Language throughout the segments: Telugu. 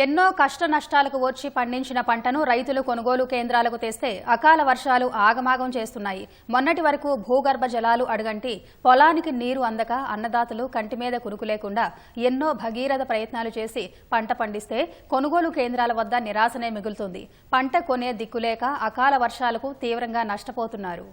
ఎన్నో కష్ట నష్టాలకు వచ్చి పండించిన పంటను రైతులు కొనుగోలు కేంద్రాలకు తెస్తే అకాల వర్షాలు ఆగమాగం చేస్తున్నాయి. మొన్నటి వరకు భూగర్భ జలాలు అడుగంటి పొలానికి నీరు అందక అన్నదాతలు కంటి మీద కురుకు లేకుండా ఎన్నో భగీరథ ప్రయత్నాలు చేసి పంట పండిస్తే కొనుగోలు కేంద్రాల వద్ద నిరాశనే మిగులుతుంది. పంట కొనే దిక్కులేక అకాల వర్షాలకు తీవ్రంగా నష్టపోతున్నారు.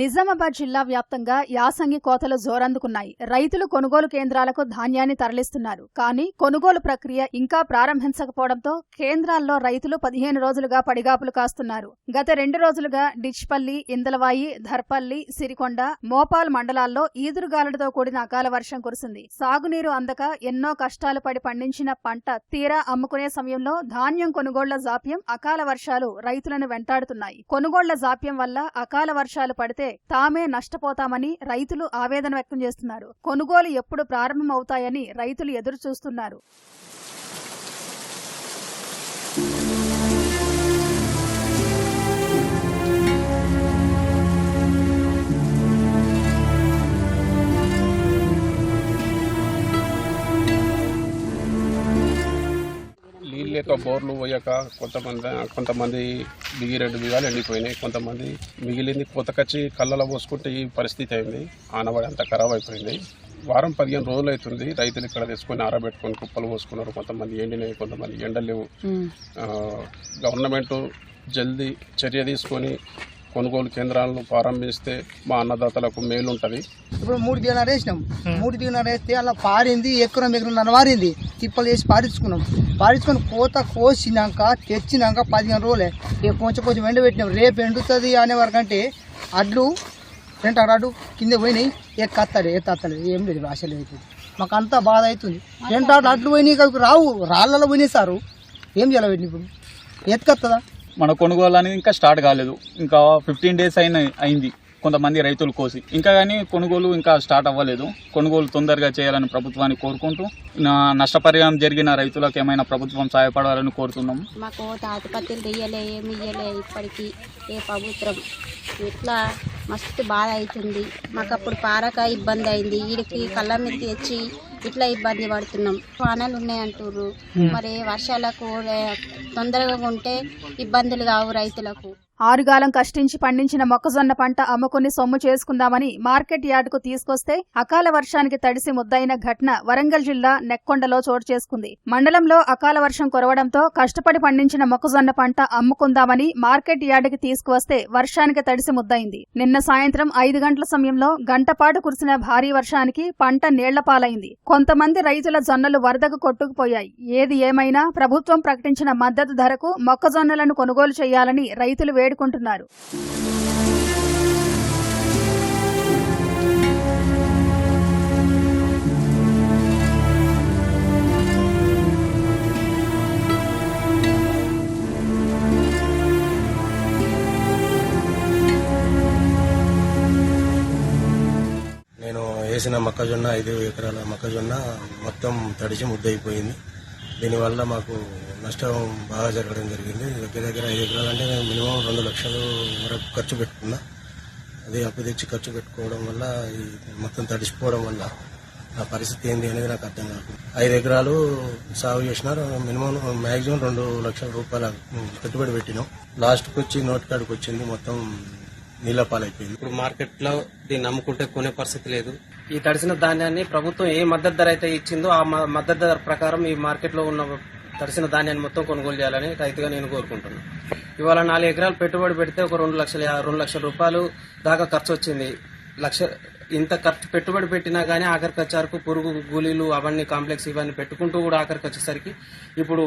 నిజామాబాద్ జిల్లా వ్యాప్తంగా యాసంగి కోతలు జోరందుకున్నాయి. రైతులు కొనుగోలు కేంద్రాలకు ధాన్యాన్ని తరలిస్తున్నారు. కానీ కొనుగోలు ప్రక్రియ ఇంకా ప్రారంభించకపోవడంతో కేంద్రాల్లో రైతులు పదిహేను రోజులుగా పడిగాపులు కాస్తున్నారు. గత రెండు రోజులుగా డిచ్పల్లి ఇందలవాయి ధర్పల్లి సిరికొండ మోపాల్ మండలాల్లో ఈదురుగాలులతో కూడిన అకాల వర్షం కురిసింది. సాగునీరు అందక ఎన్నో కష్టాలు పడి పండించిన పంట తీరా అమ్ముకునే సమయంలో ధాన్యం కొనుగోళ్ళ జాప్యం అకాల వర్షాలు రైతులను వెంటాడుతున్నాయి. కొనుగోళ్ళ జాప్యం వల్ల అకాల వర్షాలు పడితే తామే నష్టపోతామని రైతులు ఆవేదన వ్యక్తం చేస్తున్నారు. కొనుగోలు ఎప్పుడు ప్రారంభమవుతాయని రైతులు ఎదురు చూస్తున్నారు లేక బోర్లు పోయాక కొంతమంది కొంతమంది బిగి రెండు బిగాలు ఎండిపోయినాయి కొంతమంది మిగిలింది కొత్తకచ్చి కళ్ళలో పోసుకుంటే ఈ పరిస్థితి అయింది. ఆనవాడి అంతా ఖరాబ్ అయిపోయింది. వారం పదిహేను రోజులు అవుతుంది రైతులు ఇక్కడ తెచ్చుకొని ఆరబెట్టుకొని కుప్పలు పోసుకున్నారు. కొంతమంది ఎండినాయి కొంతమంది ఎండలేవు. గవర్నమెంట్ జల్దీ చర్య తీసుకొని కొనుగోలు కేంద్రాలను ప్రారంభిస్తే మా అన్నదాతలకు మేలు ఉంటుంది ఇప్పుడు మూడు దిగునారు వేసినాం. మూడు దిగునారు వేస్తే అలా పారింది ఎకరం ఎకరం వారింది. తిప్పలు వేసి పారించుకున్నాం. పారించుకొని కోత కోసినాక తెచ్చినాక పదిహేను రోజులే. కొంచెం కొంచెం ఎండబెట్టినాం రేపు ఎండుతుంది అనే వరకంటే అడ్లు రెండు అడ్డు కింద పోయినాయి. ఎక్కత్తలే ఎత్తత్తలేదు ఏం లేదు అసలు అవుతుంది మాకు అంతా బాధ అవుతుంది. రెండు అడ్లు పోయినాయి రావు రాళ్ళలో పోయినాయి సారు. ఏం చేయాలి ఇప్పుడు? ఎత్తుకత్తదా? మన కొనుగోలు అనేది ఇంకా స్టార్ట్ కాలేదు. ఇంకా ఫిఫ్టీన్ డేస్ అయిన అయింది కొంతమంది రైతులు కోసి. ఇంకా కానీ కొనుగోలు ఇంకా స్టార్ట్ అవ్వలేదు. కొనుగోలు తొందరగా చేయాలని ప్రభుత్వాన్ని కోరుకుంటూ నా నష్టపరిహారం జరిగిన రైతులకు ఏమైనా ప్రభుత్వం సహాయపడాలని కోరుతున్నాం. మాకు తాటిపత్రులు తీయలే ఏమి ఇయ్యలే ఇప్పటికీ. ఏ ప్రభుత్వం ఇట్లా మస్తు బాధ అవుతుంది. మాకు అప్పుడు పారక ఇబ్బంది అయింది. వీడికి కళ్ళ మీద తెచ్చి ఇట్లా ఇబ్బంది పడుతున్నాం. వానలు ఉన్నాయంటారు మరి వర్షాలకు తొందరగా ఉంటే ఇబ్బందులు కావు రైతులకు. ఆరుగాలం కష్టించి పండించిన మొక్కజొన్న పంట అమ్ముకుని సొమ్ము చేసుకుందామని మార్కెట్ యార్డుకు తీసుకొస్తే అకాల వర్షానికి తడిసి ముద్దయిన ఘటన వరంగల్ జిల్లా నెక్కొండలో చోటు చేసుకుంది. మండలంలో అకాల వర్షం కురవడంతో కష్టపడి పండించిన మొక్కజొన్న పంట అమ్ముకుందామని మార్కెట్ యార్డుకి తీసుకువస్తే వర్షానికి తడిసి ముద్దయింది. నిన్న సాయంత్రం ఐదు గంటల సమయంలో గంటపాటు కురిసిన భారీ వర్షానికి పంట నీళ్ళపాలైంది కొంతమంది రైతుల జొన్నలు వరదకు కొట్టుకుపోయాయి. ఏది ఏమైనా ప్రభుత్వం ప్రకటించిన మద్దతు ధరకు మొక్కజొన్నలను కొనుగోలు చేయాలని రైతులు వేడుకుంటున్నారు నేను వేసిన మొక్కజొన్న ఐదు ఎకరాల మొక్కజొన్న మొత్తం తడిచి ముద్దయిపోయింది. దీనివల్ల మాకు నష్టం బాగా జరగడం జరిగింది. దగ్గర దగ్గర ఐదు ఎకరాలు అంటే నేను మినిమం రెండు లక్షలు వరకు ఖర్చు పెట్టుకున్నా. అది అప్పు తెచ్చి ఖర్చు పెట్టుకోవడం వల్ల ఈ మొత్తం తడిసిపోవడం వల్ల నా పరిస్థితి ఏంది అనేది నాకు అర్థం కాదు. ఐదు ఎకరాలు సాగు చేసిన మినిమం మ్యాక్సిమం రెండు లక్షల రూపాయల పెట్టుబడి పెట్టినాం. లాస్ట్కి వచ్చి నోట్ కాడికి వచ్చింది. మొత్తం నీళ్ళ పాలైపోయింది. ఇప్పుడు మార్కెట్లో దీన్ని నమ్ముకుంటే కొనే పరిస్థితి లేదు. ఈ తడిసిన ధాన్యాన్ని ప్రభుత్వం ఏ మద్దతు ధర అయితే ఇచ్చిందో ఆ మ- మద్దతు ధర ప్రకారం ఈ మార్కెట్లో ఉన్న తడిసిన ధాన్యాన్ని మొత్తం కొనుగోలు చేయాలని రైతుగా నేను కోరుకుంటున్నాను ఇవాళ నాలుగు ఎకరాలు పెట్టుబడి పెడితే ఒక రెండు లక్షల యా- రెండు లక్షల రూపాయలు దాకా ఖర్చు వచ్చింది. లక్ష ఇంత ఖర్చు పెట్టుబడి పెట్టినా కానీ ఆఖరికి వచ్చారకు పురుగు గూలీలు అవన్నీ కాంప్లెక్స్ ఇవన్నీ పెట్టుకుంటూ కూడా ఆఖరికి వచ్చేసరికి ఇప్పుడు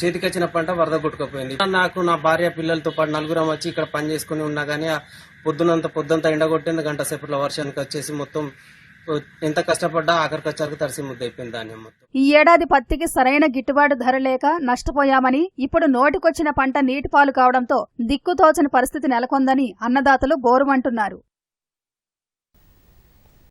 చేతికొచ్చిన పంట వరద కొట్టుకుపోయింది. నాకు నా భార్య పిల్లలతో పాటు నలుగురం వచ్చి ఇక్కడ పని చేసుకుని ఉన్నా కానీ ఆ పొద్దునంత పొద్దుంతా ఎండగొట్టింది. గంట సేపట్లో వర్షానికి వచ్చేసి మొత్తం ఎంత కష్టపడ్డా ఆఖరికి వచ్చారకు తడిసి ధాన్యం మొత్తం. ఈ ఏడాది పత్తికి సరైన గిట్టుబాటు ధర లేక నష్టపోయామని ఇప్పుడు నోటికొచ్చిన పంట నీటిపాలు కావడంతో దిక్కుతోచని పరిస్థితి నెలకొందని అన్నదాతలు గోరుమంటున్నారు.